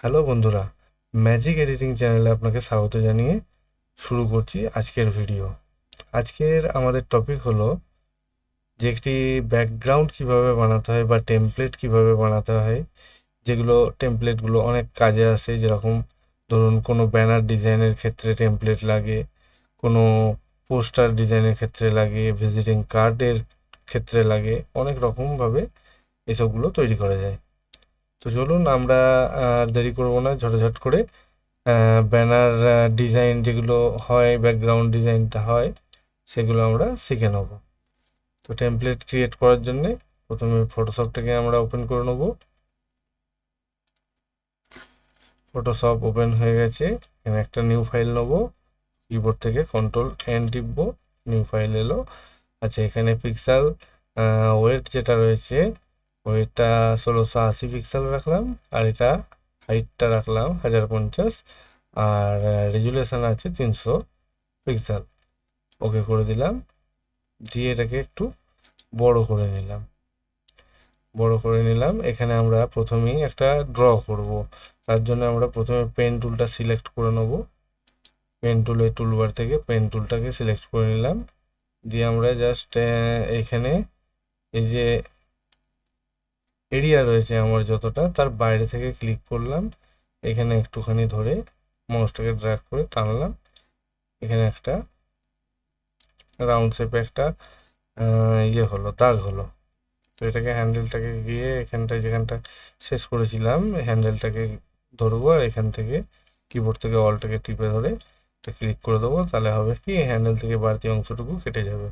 Hello বন্ধুরা magic editing চ্যানেলে আপনাকে স্বাগত জানিয়ে শুরু করছি আজকের ভিডিও আজকের আমাদের টপিক হলো যে একটি ব্যাকগ্রাউন্ড কীভাবে বানাতে হয় বা টেমপ্লেট কীভাবে বানাতে হয়, যেগুলো টেমপ্লেটগুলো অনেক কাজে আসে, যেরকম ধরুন কোনো ব্যানার ডিজাইনের ক্ষেত্রে টেমপ্লেট লাগে, কোনো পোস্টার ডিজাইনের ক্ষেত্রে লাগে ভিজিটিং কার্ডের ক্ষেত্রে লাগে, অনেক রকমভাবে এসবগুলো তৈরি করা যায়। তো চলুন আমরা দেরি করব না, ঝটঝট করে। ব্যানার ডিজাইন যেগুলো হয় ব্যাকগ্রাউন্ড ডিজাইনটা হয়, সেগুলো আমরা শিখে নেব। তো টেমপ্লেট ক্রিয়েট করার জন্যে প্রথমে ফটোশপটাকে আমরা ওপেন করে নেব। ফটোশপ ওপেন হয়ে গেছে। এখানে একটা নিউ ফাইল নেব। কিবোর্ড থেকে কন্ট্রোল এন টিপবো। নিউ ফাইল এলো। আচ্ছা এখানে পিক্সেল ওয়েট যেটা রয়েছে ওয়েটটা ষোলোশো আশি পিক্সেল রাখলাম, আর এটা হাইটটা রাখলাম হাজার পঞ্চাশ, আর রেজুলেশন আছে তিনশো পিক্সেল ওকে করে দিলাম, দিয়ে এটাকে একটু বড় করে নিলাম। বড় করে নিলাম, এখানে আমরা প্রথমেই একটা ড্র করব। তার জন্য আমরা প্রথমে পেন টুলটা সিলেক্ট করে নেব। পেন টুলের টুলবার থেকে পেন টুলটাকে সিলেক্ট করে নিলাম। দিয়ে আমরা জাস্ট এখানে এই যে এরিয়া রয়েছে আমার যতটা, তার বাইরে থেকে ক্লিক করলাম, এখানে একটুখানি ধরে মাউসটাকে ড্র্যাগ করে টানলাম, এখানে একটা রাউন্ড শেপে একটা ইয়ে হলো, দাগ হলো। তো এটাকে হ্যান্ডেলটাকে গিয়ে এখানটায় যেখানটা শেষ করেছিলাম হ্যান্ডেলটাকে ধরবো আর এখান থেকে কিবোর্ড থেকে অলটাকে টিপে ধরে এটা ক্লিক করে দেবো, তাহলে হবে কি হ্যান্ডেল থেকে বাড়তি অংশটুকু কেটে যাবে।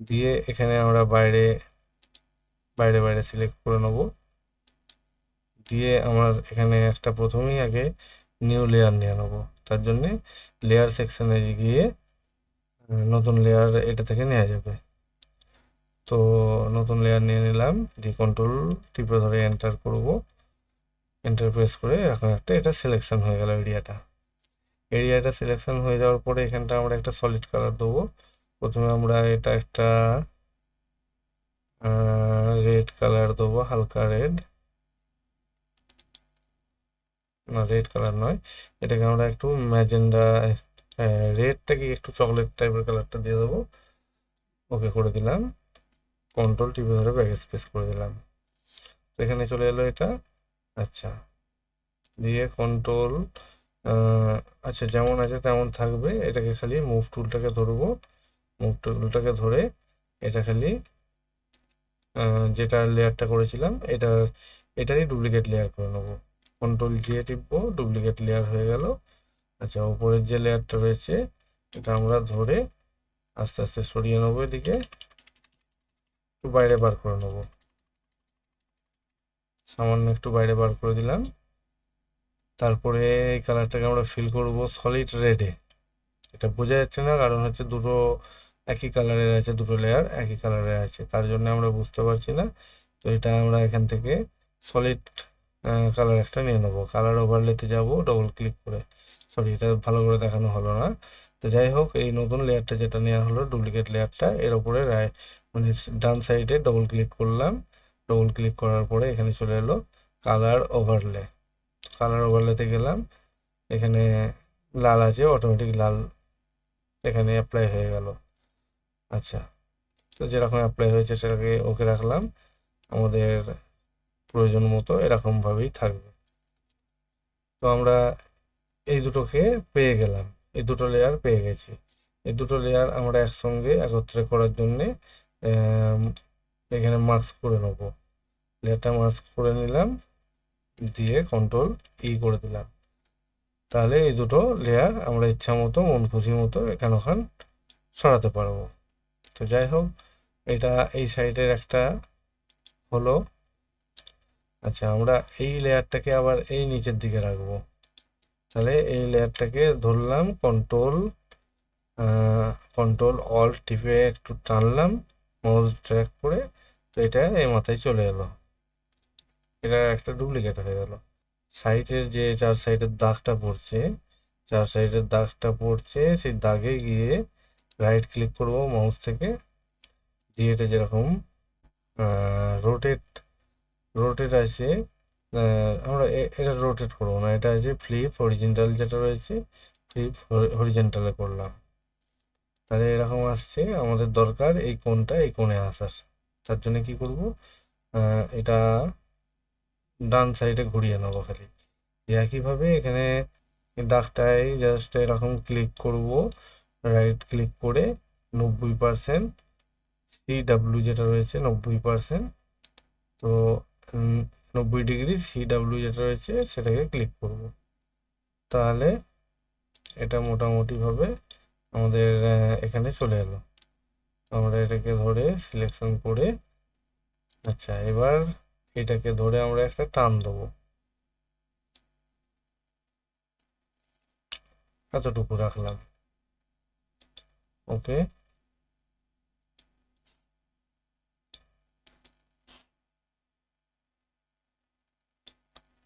দিয়ে এখানে আমরা বাইরে বাইরে বাইরে সিলেক্ট করে নেব। দিয়ে আমার এখানে একটা প্রথমেই আগে নিউ লেয়ার নিয়ে নেব। তার জন্যে লেয়ার সেকশানে গিয়ে নতুন লেয়ার এটা থেকে নেওয়া যাবে। তো নতুন লেয়ার নিয়ে নিলাম, দিয়ে কন্ট্রোল টিপে ধরে এন্টার করব। এন্টার প্রেস করে এরকম একটা এটা সিলেকশন হয়ে গেল এরিয়াটা এরিয়াটা সিলেকশন হয়ে যাওয়ার পরে এখানটা আমরা একটা সলিড কালার দেবো। প্রথমে আমরা এটা একটা রেড কালার দেবো, হালকা রেড না রেড কালার নয়। এটাকে আমরা একটু ম্যাজেন্ডা রেডটাকে একটু চকলেট টাইপের কালারটা দিয়ে দেবো। ওকে করে দিলাম। কন্ট্রোল টিপে ধরে ব্যাক স্পেস করে দিলাম। এখানে চলে এলো এটা। আচ্ছা। দিয়ে কন্ট্রোল আচ্ছা যেমন আছে তেমন থাকবে। এটাকে খালি মুভ টুলটাকে ধরবো। মুভ টুলটাকে ধরে এটা খালি যেটা লেয়ারটা করেছিলাম, এটা, এটারই ডুপ্লিকেট লেয়ার করে নেব। কন্ট্রোল জিয়ে টিপবো ডুপ্লিকেট লেয়ার হয়ে গেল। আচ্ছা উপরের যে লেয়ারটা রয়েছে, এটা আমরা ধরে আস্তে আস্তে সরিয়ে নেব এদিকে। একটু বাইরে বার করে নেব। সামান্য একটু বাইরে বার করে দিলাম। তারপরে এই কালারটাকে আমরা ফিল করব সলিড রেডে এটা বোঝা যাচ্ছে না, কারণ হচ্ছে দুটো একই কালারের আছে দুটো লেয়ার একই কালারের আছে। তার জন্য আমরা বুঝতে পারছি না। তো এটা আমরা এখান থেকে সলিড কালার একটা নিয়ে নেব। কালার ওভারলেতে যাব ডবল ক্লিক করে। সরি এটা ভালো করে দেখানো হলো না। তো যাই হোক, এই নতুন লেয়ারটা যেটা নেওয়া হলো ডুপ্লিকেট লেয়ারটা এর ওপরে মানে ডান সাইডে ডবল ক্লিক করলাম। ডবল ক্লিক করার পরে এখানে চলে এলো কালার ওভারলে কালার ওভারলেতে গেলাম। এখানে লাল আছে অটোমেটিক লাল এখানে অ্যাপ্লাই হয়ে গেল। আচ্ছা তো যেরকম অ্যাপ্লাই হয়েছে সেটাকে ওকে রাখলাম। আমাদের প্রয়োজন মতো এরকমভাবেই থাকবে। তো আমরা এই দুটোকে পেয়ে গেলাম। এই দুটো লেয়ার পেয়ে গেছি। এই দুটো লেয়ার আমরা একসঙ্গে একত্রে করার জন্যে এখানে মাস্ক করে নেব। লেয়ারটা মাস্ক করে নিলাম, দিয়ে কন্ট্রোল ই করে দিলাম। তাহলে এই দুটো লেয়ার আমরা ইচ্ছা মতো মন খুশি মতো এখানে ওখান সরাতে পারব। তো যাই হোক, এটা এই সাইডের একটা হলো। আচ্ছা আমরা এই লেয়ারটাকে আবার এই নিচের দিকে রাখব। তাহলে এই লেয়ারটাকে ধরলাম কন্ট্রোল কন্ট্রোল অল টিপে একটু টানলাম মাউস ট্র্যাক করে, তো এটা এই মাথায় চলে এলো। এটা একটা ডুপ্লিকেট হয়ে গেল। সাইডের যে চার সাইডের দাগটা পড়ছে, চার সাইডের দাগটা পড়ছে, সেই দাগে গিয়ে রাইট ক্লিক করব মাউস থেকে। দিয়ে এটা যেরকম রোটেট রোটেট আছে আমরা এটা রোটেট করব না, এটা যে ফ্লিপ হরিজেন্টাল যেটা রয়েছে ফ্লিপ হরিজেন্টালে করলাম। তাহলে এরকম আসছে, আমাদের দরকার এই কোণটা এই কোণে আসার। তার জন্য কি করব এটা ডান সাইডে ঘুরিয়ে নেব খালি। একইভাবে এখানে দাগটায় জাস্ট এরকম ক্লিক করব। রাইট ক্লিক করে নব্বই পার্সেন্ট সি ডাব্লিউ যেটা রয়েছে নব্বই পার্সেন্ট তো নব্বই ডিগ্রি সি ডাব্লিউ যেটা রয়েছে সেটাকে ক্লিক করব। তাহলে এটা মোটামুটিভাবে আমাদের এখানে চলে এলো। আমরা এটাকে ধরে সিলেকশন করে আচ্ছা এবার এটাকে ধরে আমরা একটা টান দেবো। এতটুকু রাখলাম। ওকে।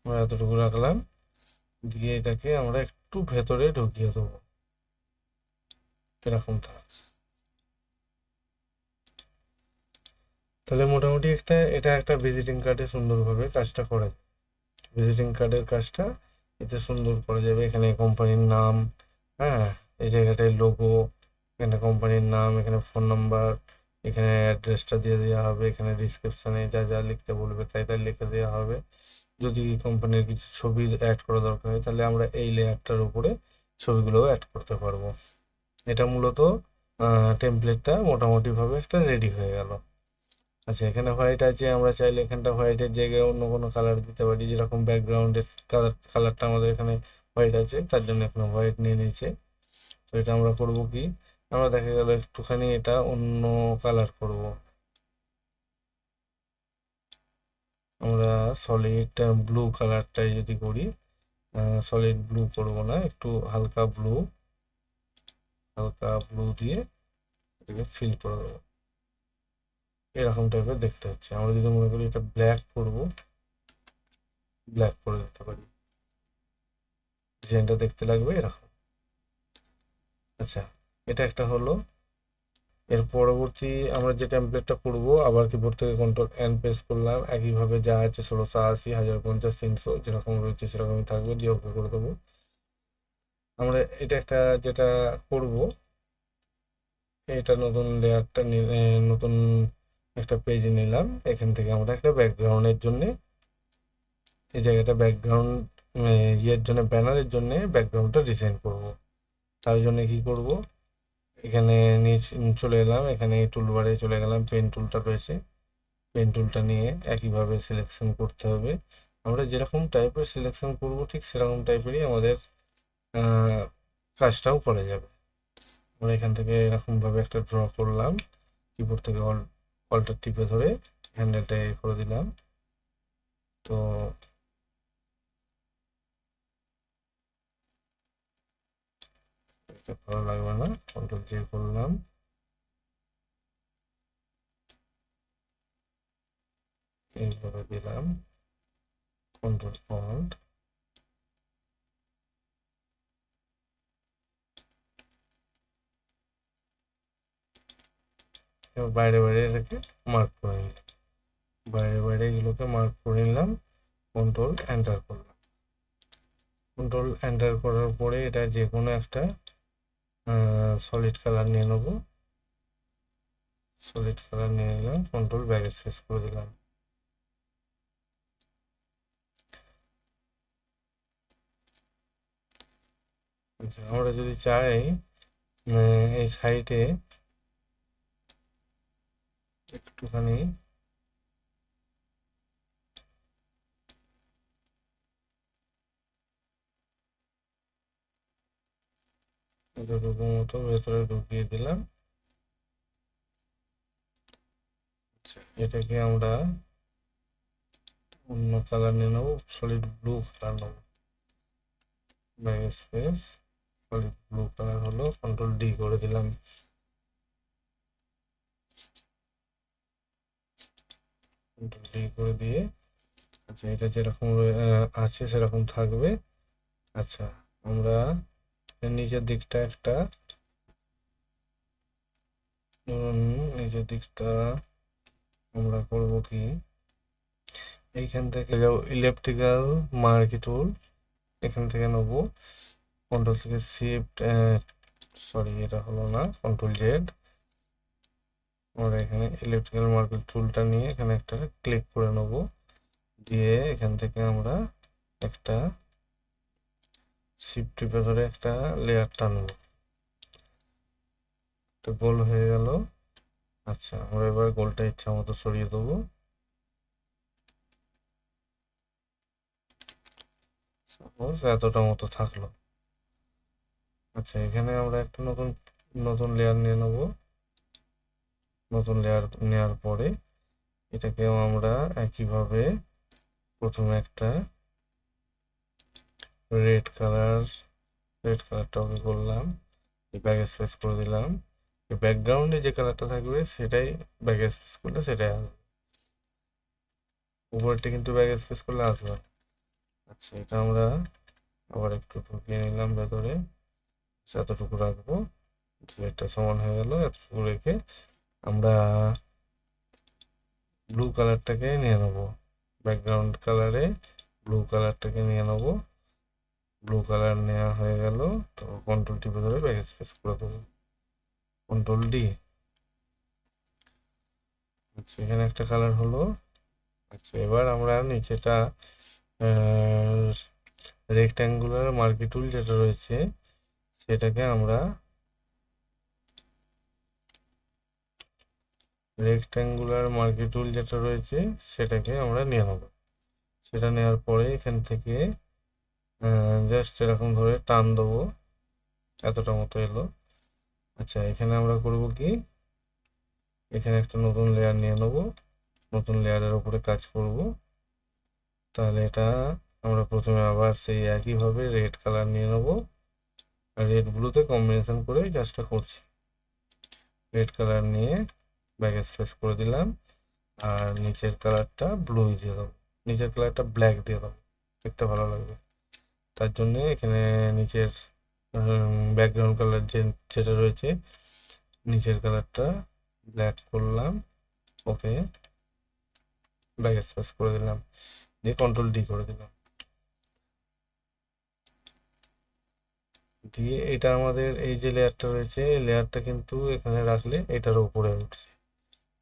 আমরা এতটুকু রাখলাম, দিয়ে এটাকে আমরা একটু ভেতরে ঢুকিয়ে দেবো। এরকম থাক। তাহলে মোটামুটি একটা, এটা একটা ভিজিটিং কার্ডে সুন্দরভাবে কাজটা করা। ভিজিটিং কার্ডের কাজটা এতে সুন্দর করা যাবে। এখানে কোম্পানির নাম হ্যাঁ এই জায়গাটায় লোগো এখানে কোম্পানির নাম, এখানে ফোন নাম্বার এখানে অ্যাড্রেসটা দিয়ে দেওয়া হবে, এখানে ডিসক্রিপশানে যা যা লিখতে বলবে তাই তাই লিখে দেওয়া হবে। যদি কোম্পানির কিছু ছবি অ্যাড করা দরকার হয়, তাহলে আমরা এই লেয়ারটার উপরে ছবিগুলোও অ্যাড করতে পারব। এটা মূলত টেমপ্লেটটা মোটামুটিভাবে একটা রেডি হয়ে গেল। আচ্ছা এখানে হোয়াইট আছে, আমরা চাইলে এখানটা হোয়াইটের জায়গায় অন্য কোনো কালার দিতে পারি, যেরকম ব্যাকগ্রাউন্ডের কালার কালারটা আমাদের এখানে হোয়াইট আছে, তার জন্য এখানে হোয়াইট নিয়ে নিয়েছে। তো এটা আমরা করব কি? আমরা দেখা গেল একটুখানি এটা অন্য কালার করব। আমরা সলিড ব্লু কালারটাই যদি করি সলিড ব্লু করব না, একটু হালকা ব্লু হালকা ব্লু দিয়ে এটাকে ফিল করে দেবো। এরকম টাইপের দেখতে হচ্ছে। আমরা যদি মনে করি এটা ব্ল্যাক করব ব্ল্যাক করে দিতে পারি। ডিজাইনটা দেখতে লাগবে এরকম। আচ্ছা। এটা একটা হলো। এর পরবর্তী আমরা যে টেমপ্লেটটা করব, আবার কিবোর্ড থেকে কন্ট্রোল এন প্রেস করলাম, একইভাবে যা আছে ষোলোশো আশি হাজার পঞ্চাশ, তিনশো, যেরকম রয়েছে সেরকমই থাকবে, দিয়ে ওকে করে দেবো। আমরা এটা একটা যেটা করব, এটা নতুন লেয়ারটা নতুন একটা পেজ নিলাম। এখান থেকে আমরা একটা ব্যাকগ্রাউন্ডের জন্য, এই জায়গাটা ব্যাকগ্রাউন্ড ইয়ের জন্য ব্যানারের জন্য ব্যাকগ্রাউন্ডটা ডিজাইন করব। তার জন্য কি করব? এখানে চলে এলাম, এখানে টুলবারে চলে গেলাম পেন টুলটা রয়েছে। পেন টুলটা নিয়ে একইভাবে সিলেকশন করতে হবে। আমরা যেরকম টাইপের সিলেকশন করব, ঠিক সেরকম টাইপেরই আমাদের কাজটাও করা যাবে। আমরা এখান থেকে এরকমভাবে একটা ড্র করলাম কিবোর্ড থেকে অল অল্টার টিপে ধরে হ্যান্ডেলটা করে দিলাম। তো এটা ভালো লাগবে না কন্ট্রোল জে করলাম। এইভাবে দিলাম কন্ট্রোল ফন্ট বাইরে বাইরে রেখে মার্ক করে নিলাম। বাইরে বাইরে এগুলোকে মার্ক করে নিলাম কন্ট্রোল এন্টার করলাম। কন্ট্রোল এন্টার করার পরে এটা যে কোনো একটা সলিড কালার নিয়ে নেব। সলিড কালার নিয়ে নিলাম কন্ট্রোল ব্যাক স্পেস করে দিলাম। আচ্ছা আমরা যদি চাই এই সাইডে একটুখানি এতটুকু মতো ভেতরে ঢুকিয়ে দিলাম। আচ্ছা। এটাকে আমরা অন্য কালার নিয়ে নেব সলিড ব্লু কালার নেব। Back space solid blue colour হলো কন্ট্রোল ডি করে দিলাম। ডি করে দিয়ে আচ্ছা এটা যেরকম আছে সেরকম থাকবে। আচ্ছা আমরা নিচের দিকটা একটা। নিচের দিকটা আমরা করব কি? এইখান থেকে ইলেকট্রিক্যাল মার্কি টুল এখান থেকে নেব। কন্ট্রোল থেকে শিফট সরি এটা হলো না কন্ট্রোল জেড আমরা এখানে ইলেকট্রিক্যাল মার্কেট টুলটা নিয়ে এখানে একটা ক্লিক করে নেব। দিয়ে এখান থেকে আমরা একটা শিফট টিপে ধরে একটা লেয়ার টানব। একটা গোল হয়ে গেল। আচ্ছা আমরা এবার গোলটা ইচ্ছা মতো সরিয়ে দেবো। সাপোজ এতটা মতো থাকল। আচ্ছা এখানে আমরা একটা নতুন নতুন লেয়ার নিয়ে নেব। নতুন লেয়ার নেওয়ার পরে এটাকেও আমরা একইভাবে প্রথমে একটা রেড কালার রেড কালারটা ওকে করলাম ব্যাক স্পেস করে দিলাম। ব্যাকগ্রাউন্ডে যে কালারটা থাকবে সেটাই ব্যাক স্পেস করলে সেটাই আসবে উপরটা কিন্তু ব্যাক স্পেস করলে আসবে। আচ্ছা এটা আমরা আবার একটু ঢুকিয়ে নিলাম ভেতরে। আচ্ছা, এতটুকু রাখব। এটা সমান হয়ে গেল এতটুকু রেখে আমরা ব্লু কালারটাকে নিয়ে নেব। ব্যাকগ্রাউন্ড কালারে ব্লু কালারটাকে নিয়ে নেব। ব্লু কালার নেওয়া হয়ে গেল, তো কন্ট্রোল টিপে ধরে ব্যাক স্পেস করে দেবো। কন্ট্রোল ডি আচ্ছা এখানে একটা কালার হলো। আচ্ছা এবার আমরা নিচেটা রেক্ট্যাঙ্গুলার মার্কি টুল যেটা রয়েছে, সেটাকে আমরা রেক্ট্যাঙ্গুলার মার্কি টুল যেটা রয়েছে, সেটাকে আমরা নিয়ে নেব। সেটা নেওয়ার পরে এখান থেকে জাস্ট এরকম ধরে টান দেবো। এতটা মতো এলো। আচ্ছা এখানে আমরা করব কি? এখানে একটা নতুন লেয়ার নিয়ে নেব। নতুন লেয়ারের উপরে কাজ করব। তাহলে এটা আমরা প্রথমে আবার সেই একইভাবে রেড কালার নিয়ে নেব। রেড ব্লুতে কম্বিনেশন করে কাজটা করছি। রেড কালার নিয়ে ব্যাক স্পেস করে দিলাম। আর নিচের কালারটা ব্লু দিয়ে দেবো। নিচের কালারটা ব্ল্যাক দিয়ে দেবো। দেখতে ভালো লাগবে। তার জন্য এখানে নিচের ব্যাকগ্রাউন্ড কালার যে যেটা রয়েছে, নিচের কালারটা ব্ল্যাক করলাম ওকে ব্যাক স্পেস করে দিলাম, দিয়ে কন্ট্রোল ডি করে দিলাম। দিয়ে এটা আমাদের এই যে লেয়ারটা রয়েছে, এই লেয়ারটা কিন্তু এখানে রাখলে এটার উপরে উঠছে,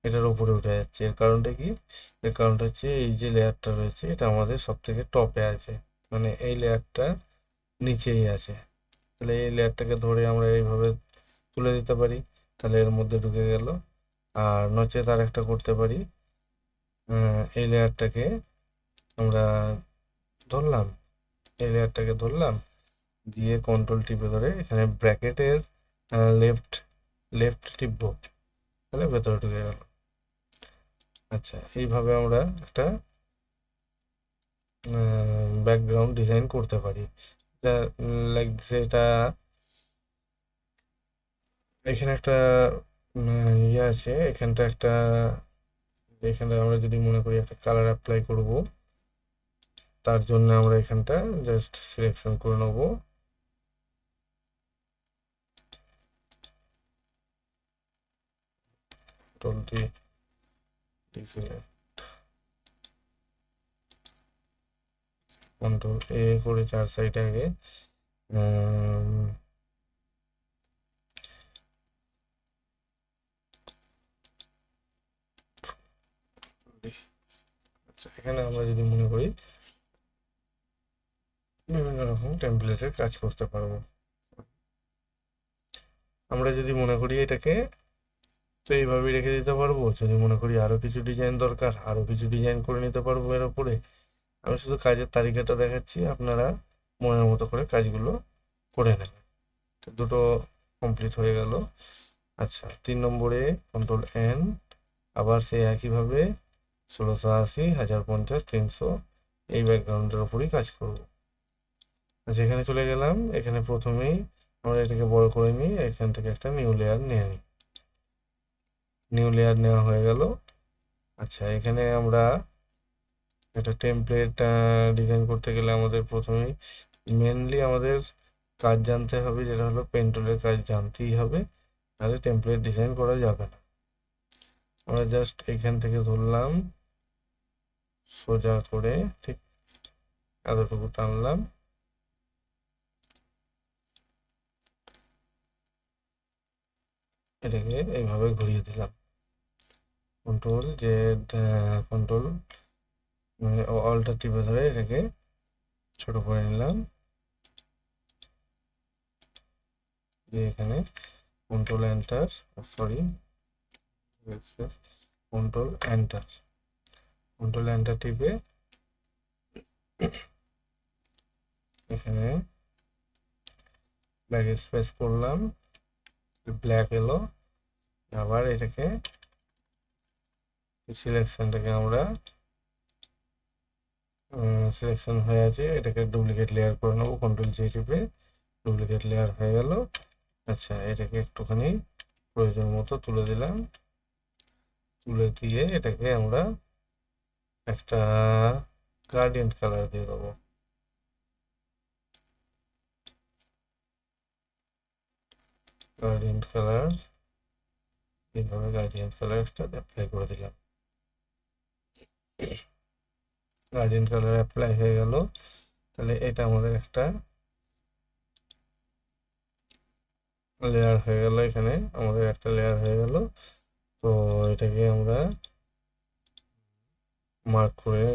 এটার উপরে উঠে যাচ্ছে। এর কারণটা কি? এর কারণটা হচ্ছে এই যে লেয়ারটা রয়েছে, এটা আমাদের সব থেকে টপে আছে। মানে এই লেয়ারটা নিচেই আছে। তাহলে এই লেয়ারটাকে ধরে আমরা এইভাবে তুলে দিতে পারি, তাহলে এর মধ্যে ঢুকে গেল। আর নচে তার একটা করতে পারি। এই লেয়ারটাকে আমরা ধরলাম। এই লেয়ারটাকে ধরলাম, দিয়ে কন্ট্রোল টিপে ধরে এখানে ব্র্যাকেটের লেফট লেফট টিপব। তাহলে ভেতরে ঢুকে গেল। আচ্ছা এইভাবে আমরা একটা ব্যাকগ্রাউন্ড ডিজাইন করতে পারি। লাইক যেটা এখানে একটা ইয়ে আছে, এখানটা একটা এখানে আমরা যদি মনে করি একটা কালার অ্যাপ্লাই করব, তার জন্য আমরা এখানটা জাস্ট সিলেকশন করে নেব। টোয়েন্টি কন্ট্রোল এ করে চার সাইড আগে। আচ্ছা এখানে আমরা যদি মনে করি, বিভিন্ন রকম টেমপ্লেটের কাজ করতে পারব। আমরা যদি মনে করি এটাকে, তো এইভাবেই রেখে দিতে পারব। যদি মনে করি আরও কিছু ডিজাইন দরকার আরও কিছু ডিজাইন করে নিতে পারব এর উপরে। আমি শুধু কাজের তালিকাটা দেখাচ্ছি, আপনারা মনের মতো করে কাজগুলো করে নেবেন। তো দুটো কমপ্লিট হয়ে গেল। আচ্ছা তিন নম্বরে কন্ট্রোল এন আবার সেই একইভাবে ষোলোশো আশি, হাজার পঞ্চাশ, তিনশো, এই ব্যাকগ্রাউন্ডের ওপরই কাজ করব। আচ্ছা এখানে চলে গেলাম, এখানে প্রথমেই আমরা এটাকে বড় করে নিই, এখান থেকে একটা নিউ লেয়ার নিয়ে নিই। নিউ লেয়ার নেওয়া হয়ে গেল। আচ্ছা এখানে আমরা একটা টেমপ্লেট ডিজাইন করতে গেলে আমাদের প্রথমেই মেনলি আমাদের কাজ জানতে হবে, যেটা হলো পেন্টুলের কাজ জানতেই হবে, নাহলে টেমপ্লেট ডিজাইন করা যাবে না। আমরা জাস্ট এখান থেকে ধরলাম, সোজা করে ঠিক এতটুকু টানলাম। এটাকে এইভাবে ঘুরিয়ে দিলাম। কন্ট্রোল যে কন্ট্রোল অলটা টিপে ধরে এটাকে ছোট করে নিলাম। এখানে control enter sorry control enter control enter টিপে এখানে ব্ল্যাক স্পেস করলাম ব্ল্যাক এলো। আবার এটাকে সিলেকশনটাকে আমরা সিলেকশন হয়ে আছে, এটাকে ডুপ্লিকেট লেয়ার করে নেব কন্ট্রোল জি টিপে ডুপ্লিকেট লেয়ার হয়ে গেল। আচ্ছা এটাকে একটুখানি প্রয়োজন মতো তুলে দিলাম। তুলে দিয়ে এটাকে আমরা একটা গার্ডিয়ান কালার দিয়ে দেবো। গার্ডিয়ান কালার এইভাবে গার্ডিয়ান কালারটা অ্যাপ্লাই করে দিলাম। গার্ডিয়ান কালার অ্যাপ্লাই হয়ে গেল। তাহলে এটা আমাদের একটা লেয়ার হয়ে গেল এখানে, আমাদের একটা লেয়ার হয়ে গেল। তো এটাকে আমরা মার্ক করে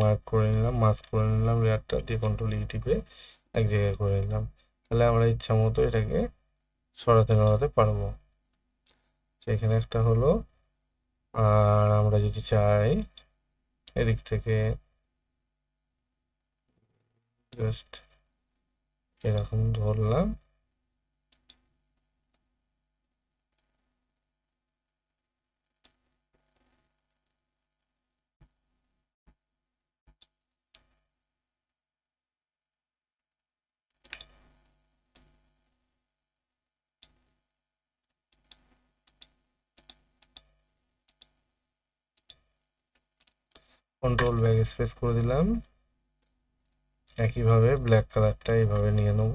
মার্ক করে নিলাম মাস্ক করে নিলাম লেয়ারটা দিয়ে কন্ট্রোল ই টিপে এক জায়গায় করে নিলাম। তাহলে আমরা ইচ্ছা মতো এটাকে সরাতে নড়াতে পারব। এখানে একটা হলো, আর আমরা যদি চাই এদিক থেকে জাস্ট এরকম ধরলাম। কন্ট্রোল ব্যাগ স্পেস করে দিলাম। একইভাবে ব্ল্যাক কালারটা এইভাবে নিয়ে নেব।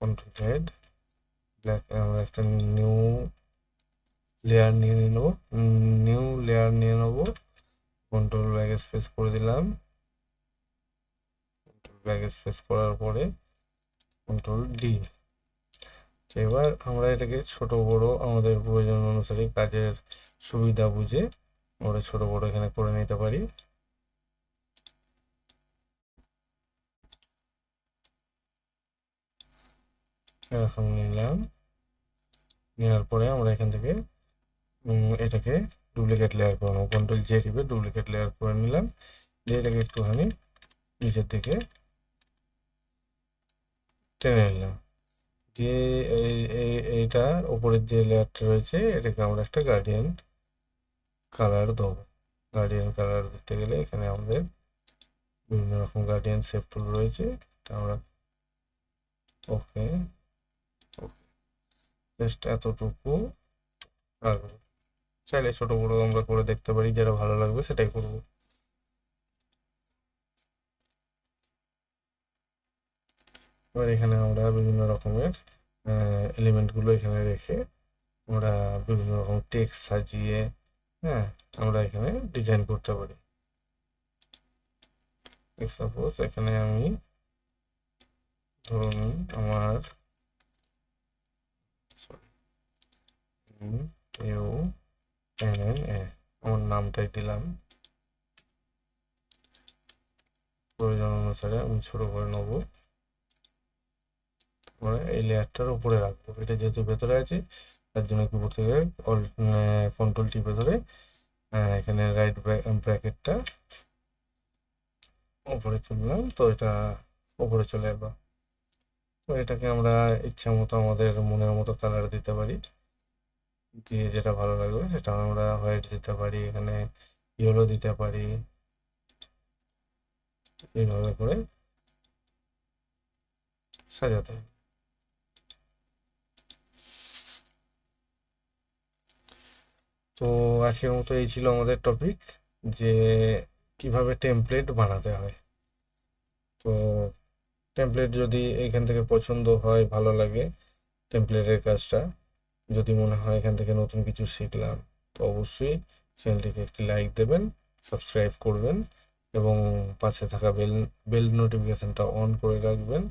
কন্ট্রোল হেড ব্ল্যাক আমরা একটা নিউ লেয়ার নিয়ে নিয়ে নেব। নিউ লেয়ার নিয়ে নেব। কন্ট্রোল ব্যাগ স্পেস করে দিলাম। ব্যাগ স্পেস করার পরে কন্ট্রোল ডি এবার আমরা এটাকে ছোট বড় আমাদের প্রয়োজন অনুসারে কাজের সুবিধা বুঝে আমরা ছোট বড় এখানে করে নিতে পারি। এরকম নিলাম। নেওয়ার পরে আমরা এখান থেকে এটাকে ডুপ্লিকেট লেয়ার করে নেব। কন্ট্রোল জে টিপে ডুপ্লিকেট লেয়ার করে নিলাম। দিয়ে এটাকে একটুখানি নিচের দিকে টেনে নিলাম। দিয়ে এইটা ওপরের যে লেয়ারটা রয়েছে, এটাকে আমরা একটা গার্ডিয়ান কালার দেবো। গার্ডিয়ান কালার দিতে গেলে এখানে আমাদের বিভিন্ন রকম গার্ডিয়ান সেফ টুল রয়েছে। আমরা ওকে জাস্ট এতটুকু। রাখব চাইলে ছোট বড় আমরা করে দেখতে পারি, যেটা ভালো লাগবে সেটাই করব। এবার এখানে আমরা বিভিন্ন রকমের এলিমেন্টগুলো এখানে রেখে আমরা বিভিন্ন রকম টেক্সট সাজিয়ে হ্যাঁ আমরা এখানে ডিজাইন করতে পারি। সাপোজ এখানে আমি ধরুন আমার ইউ, এন এন এ আমার নামটাই দিলাম। প্রয়োজন অনুসারে আমি ছোট করে নেব। এই লেয়ারটার উপরে রাখব। এটা যেহেতু ভেতরে আছে, তার জন্য কিবোর্ড থেকে অল কন্ট্রোল টিপে ধরে এখানে রাইট ব্র্যাকেটটা উপরে তুললাম। তো এটা উপরে চলে এলো। তো এটাকে আমরা ইচ্ছা মতো আমাদের মনের মতো কালার দিতে পারি। দিয়ে যেটা ভালো লাগবে সেটা আমরা হোয়াইট দিতে পারি, এখানে ইয়েলো দিতে পারি। এইভাবে করে সাজাতে তো আজকের মতো এই ছিল আমাদের টপিক যে কীভাবে টেমপ্লেট বানাতে হয়। তো টেমপ্লেট যদি এখান থেকে পছন্দ হয়, ভালো লাগে টেমপ্লেটের কাজটা যদি মনে হয় এখান থেকে নতুন কিছু শিখলাম, তো অবশ্যই চ্যানেলটিকে একটি লাইক দেবেন সাবস্ক্রাইব করবেন এবং পাশে থাকা বেল বেল নোটিফিকেশনটা অন করে রাখবেন।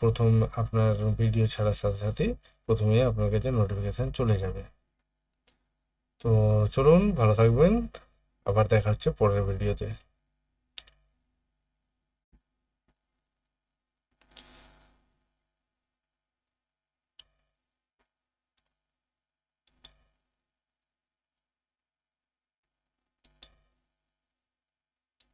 প্রথম আপনার ভিডিও ছাড়ার সাথে সাথেই প্রথমেই আপনার কাছে নোটিফিকেশান চলে যাবে। তো চলুন, ভালো থাকবেন, আবার দেখা হচ্ছে পরের ভিডিওতে